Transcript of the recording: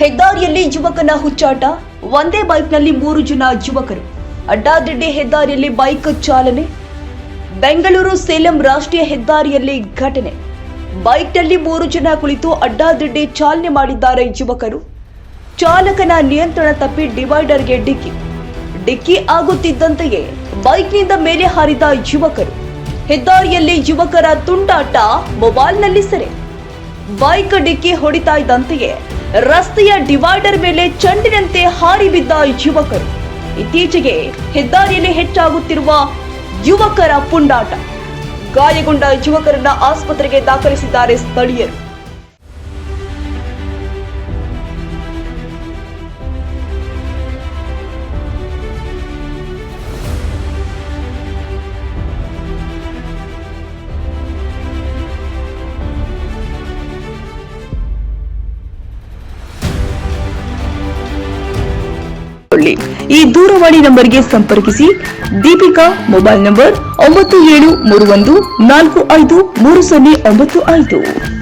ಹೆದ್ದಾರಿಯಲ್ಲಿ ಯುವಕನ ಹುಚ್ಚಾಟ. ಒಂದೇ ಬೈಕ್ನಲ್ಲಿ ಮೂರು ಜನ ಯುವಕರು. ಅಡ್ಡಾದಿಡ್ಡಿ ಹೆದ್ದಾರಿಯಲ್ಲಿ ಬೈಕ್ ಚಾಲನೆ. ಬೆಂಗಳೂರು ಸೇಲಂ ರಾಷ್ಟ್ರೀಯ ಹೆದ್ದಾರಿಯಲ್ಲಿ ಘಟನೆ. ಬೈಕ್ನಲ್ಲಿ ಮೂರು ಜನ ಕುಳಿತು ಅಡ್ಡಾದಿಡ್ಡಿ ಚಾಲನೆ ಮಾಡಿದ್ದಾರೆ ಯುವಕರು. ಚಾಲಕನ ನಿಯಂತ್ರಣ ತಪ್ಪಿ ಡಿವೈಡರ್ಗೆ ಡಿಕ್ಕಿ. ಡಿಕ್ಕಿ ಆಗುತ್ತಿದ್ದಂತೆಯೇ ಬೈಕ್ನಿಂದ ಮೇಲೆ ಹಾರಿದ ಯುವಕರು. ಹೆದ್ದಾರಿಯಲ್ಲಿ ಯುವಕರ ತುಂಟಾಟ ಮೊಬೈಲ್ನಲ್ಲಿ ಸರಿ. ಬೈಕ್ ಡಿಕ್ಕಿ ಹೊಡಿತಾ ಇದ್ದಂತೆಯೇ ರಸ್ತೆಯ ಡಿವೈಡರ್ ಮೇಲೆ ಚಂಡಿನಂತೆ ಹಾರಿ ಬಿದ್ದ ಯುವಕರು. ಇತ್ತೀಚೆಗೆ ಹೆದ್ದಾರಿಯಲ್ಲಿ ಹೆಚ್ಚಾಗುತ್ತಿರುವ ಯುವಕರ ಪುಂಡಾಟ. ಗಾಯಗೊಂಡ ಯುವಕರನ್ನ ಆಸ್ಪತ್ರೆಗೆ ದಾಖಲಿಸಿದ್ದಾರೆ ಸ್ಥಳೀಯರು. ಕೊಳ್ಳಿ. ಈ ದೂರವಾಣಿ ನಂಬರ್ಗೆ ಸಂಪರ್ಕಿಸಿ ದೀಪಿಕಾ ಮೊಬೈಲ್ ನಂಬರ್ ಒಂಬತ್ತು ಏಳು ಮೂರು ಒಂದು ನಾಲ್ಕು ಐದು ಮೂರು ಸೊನ್ನೆ ಒಂಬತ್ತು ಐದು